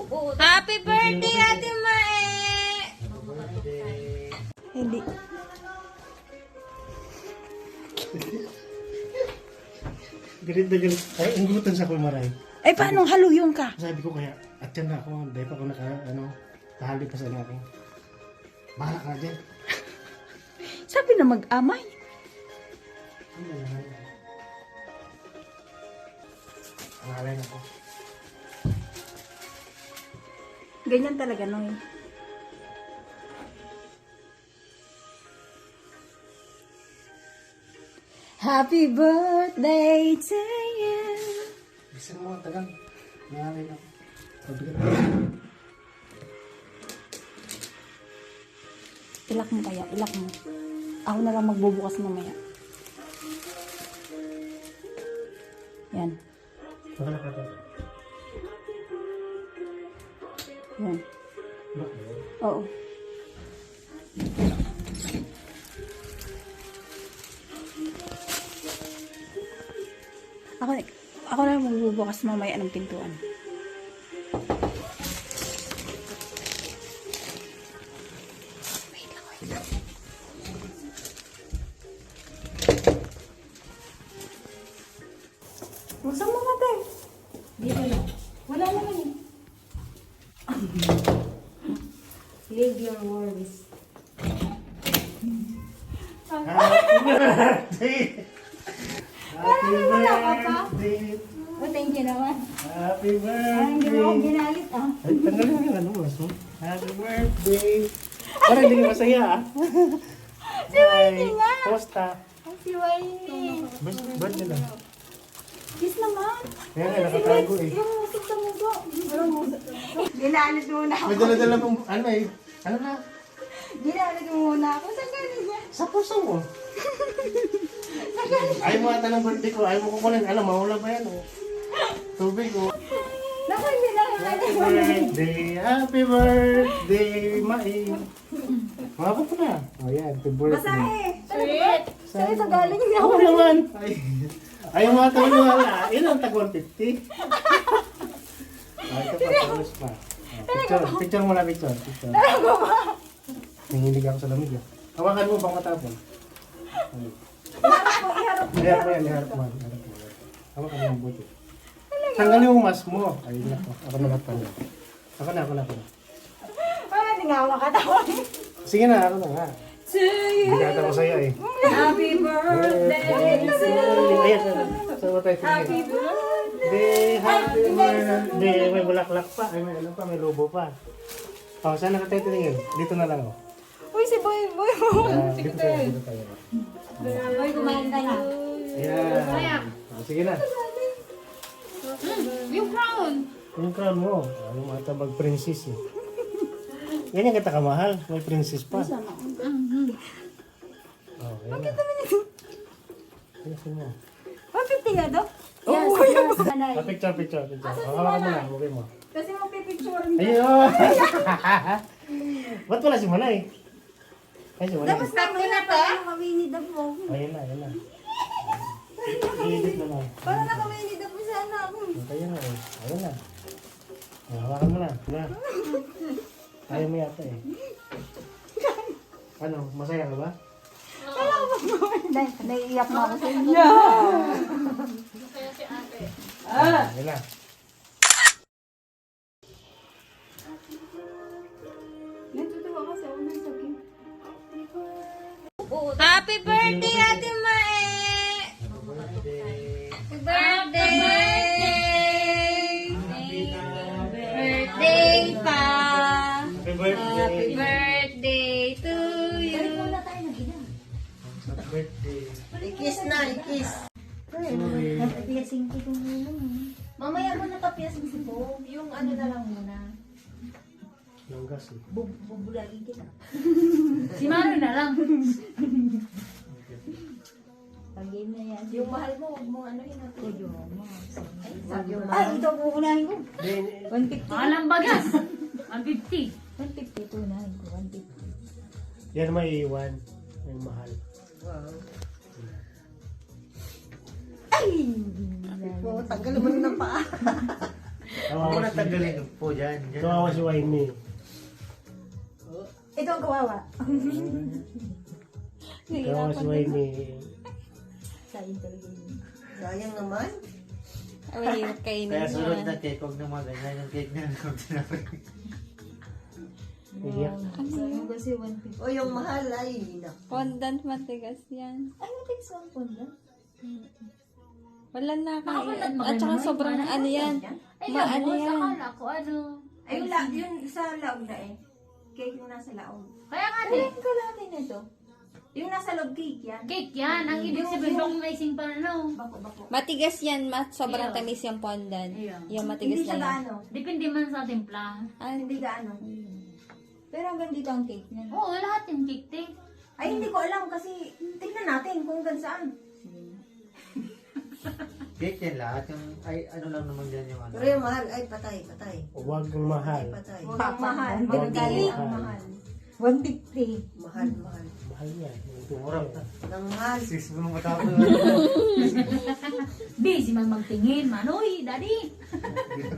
Happy birthday, Ate Mae! Hindi. Galit na galit. Ay, inggutan sa kumaray. Ay, paano haluyong ka? Sabi ko kaya, at yan na ako, dahil pa ako naka, ano, tahali pa sa ako. Bahala ka na dyan. Sabi na mag-amay. Ano yan? Pangalay na ako. Ganyan talaga, Noy. Happy birthday to you. Bisa mo, tagal. Pangalay na Ilak mo kaya, ilak mo. Ako na lang magbubukas mamaya. Yan. Bahala ka dyan. Oo. Ako, ako na magbubukas mamaya ng pintuan. Wait lang, wait lang. Dito lang. Wala naman eh. Leave your worries. Happy birthday! Happy birthday! Oh, thank you naman. Happy Ay, hindi mo ako birthday! ginalit ah. Ay, tanggalin mo yung ano mo. so. Happy birthday! Parang hindi ka masaya ah. Si Wendy nga! Kumusta? Ay, si Wayne. Birth- Birthday lang. Kiss naman. Kaya nga, nakatago eh. Yung musik sa mugo. Yung musik. Ginalit muna ako. May dala-dala mong, ano eh, ano na, Ginalit muna ako. Saan galing? Sa puso mo. Ayaw mo ata ng birthday ko, ayaw mo kukunin. Ano, mawala ba yan oh? Tubig oh. Naku, hindi na Happy birthday, happy birthday, Mai. Mabot ko na. Oh, yan, happy birthday. Masahe. Sweet. Saan sa galing niya? Ako naman. Ay, ayaw mo ata wala. Yun ang tag 150. Ah, ito pa, tapos pa. Ah, Picture, picture mo na picture. Picture. Nanginig ako sa lamig ah. Hawakan mo bang matapon. Ay. Iharap mo yan, iharap mo. Iharap mo. Hawakan mo yung buti. Tanggalin mo yung mask mo. Ayun na ako. Ako na pa niya. Ako na, ako na, ako na. Hindi nga ako nakatawa. Sige na, ako na nga. To you. Bigata ko sa'yo eh. Happy birthday to Ayan, ayan. Tayo Happy birthday. Happy, birthday. May bulaklak pa. Ay, may ano pa, may lobo pa. Oh, saan na tayo tingin? Dito na lang oh. Uy, si Boy Boy. Ah, dito tayo, dito tayo. Boy, kumain ka na. Ayan. Ah, sige na. Yung crown! Yung crown mo. Ano mo ata mag-princess eh. Ganyan kita kamahal. May princess pa. Oh, yan na. Ayusin mo. 150 nga daw? Oh, Yes, yes. Ah, picture, picture, picture. Oh, hawakan mo na. Mo. Kasi magpipicture Ayun! Ba't wala si Manay? Ay, si Manay. Tapos na to? Nakawini the po. Ayun na, ayun na. I-edit na lang. Para nakawini po sana ako. Ayun na, eh. ayun na. Oh, hawakan mo na. Na. Ayaw mo yata eh. Ano, masaya ka ba? Dahil, naiiyak na ako sa inyo. Ah. Ayun na. Natutuwa kasi ako ng sabi. Happy birthday, Ate Mae! Happy birthday! Birthday pa! Happy birthday. Happy birthday to you! Happy birthday. Ikis na, ikis. Sorry. Napiasing ko kung ulo. Mamaya mo si Bo. Yung ano na lang muna. Langgas eh. Bub bubulagin kita. Si Maro na lang. Pag-game na yan. Yung mahal mo, huwag mo ano yun. Yung Ay, sabi mo. Ay, ito uunahin ko. Then, 150. Alang bagas. 150. 150 to unahin ko. 150. yan may iwan. Yung mahal. Ay! Oo, tanggal naman ng paa. Ako na si, tanggalin po dyan. dyan. kawawa si Wayne. Ito ang kawawa. Kawawa si Wayne. Sa intelligence. Sayang naman. Ay, kainin Kaya sunod na cake, huwag na mga ganyan yung cake na na Iyak. Sayang kasi 150. O yung mahal ay, nak. Fondant matigas yan. Ay, one pond lang. Wala na kain. at At saka sobrang yun. ano yan. Ay, Ma- ano yan? akala ko ano. Ay, wala. Yun sa laog na eh. Cake yung nasa laog. Kaya nga din. yung kalahati na ito? Yung nasa loob cake yan. Cake yan. Ang ibig sabihin long icing pa ano. Bako, bako. Matigas yan, mat sobrang Iyo. tamis yung fondant. Iyo. Yung matigas Hindi siya na yan. gaano. Depende man sa timpla. Ah, Hindi gaano. Pero hanggang dito ang cake niya. Oo, lahat yung cake te. Ay, hindi ko alam kasi tingnan natin kung hanggang saan. Cake yan lahat. Yung, ay, ano lang naman dyan yung ano. Pero yung mahal, ay patay, patay. Huwag ang mahal. Ay, patay. Huwag ang mahal. Magkali ang mahal. mahal. 150. Mahal, mahal. Mahal yan. Mura pa. Nang mahal. Sis mo nung matapos. Busy man magtingin. Manoy, daddy.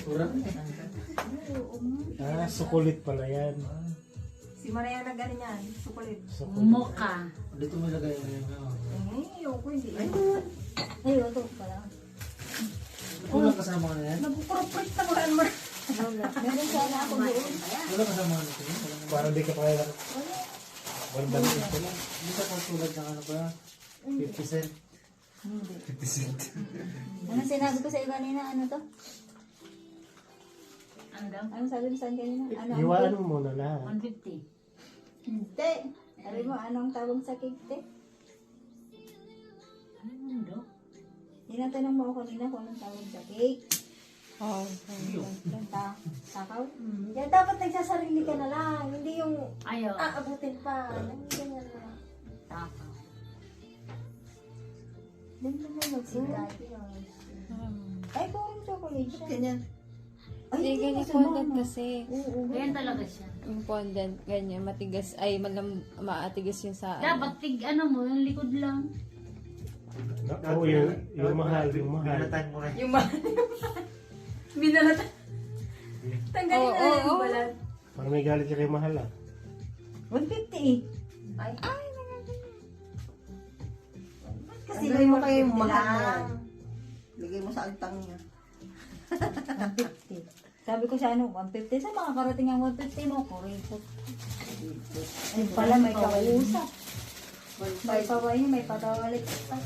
Mura. Ah, sukulit pala yan. Si Maria na ganun yan. Sukulit. Sukulit. Mocha. Dito mo lagay mo yun. oh. Eh, ayoko hindi. Ay, Ay, ito pala. Walang kasama ka na yan? Nagkukuruprit na mahal mo. Meron sana ako doon. Walang kasama ka na ito. Walang Para di ka kaya Wala ba ito lang? Hindi ka tulad ng ano ba? 50 cent. Hindi. 50 cent. Ano sinabi ko sa iyo kanina? Ano to? Ano daw? Ano sabi mo saan kanina? Ano cake? mo muna lahat. 150. Hindi. Sabi mo, anong tawag sa cake, te? Ano daw? Tinatanong mo ako kanina kung anong tawag sa cake. oh, Ta takaw? Hmm. Yan, dapat nagsasarili ka na lang. Hindi yung Ayaw. aabutin pa. Yung ganyan na. Doon mo na magsigati. Ay, parang chocolate siya. ganyan. Ay, Hindi, ganyan fondant kasi. Oo, Ganyan talaga siya. Yung fondant, ganyan, matigas, ay, malam, maatigas yung sa, ano. Dapat tig ano mo, yung likod lang. Oo, yung, yung mahal, yung mahal. Binatan mo na. Yung mahal. Binalatan. Tanggalin na lang yung balat. Parang may galit ka kay mahal ah. 150 eh. Ay. Kasi Tanggalin mo kayo yung 150 mahal. Lagay mo sa altang niya. 150. Sabi ko sa ano, 150. Sa mga karating ang 150 mo, kurito. Ay, pala may kausap. May paway niya, may patawalik pa.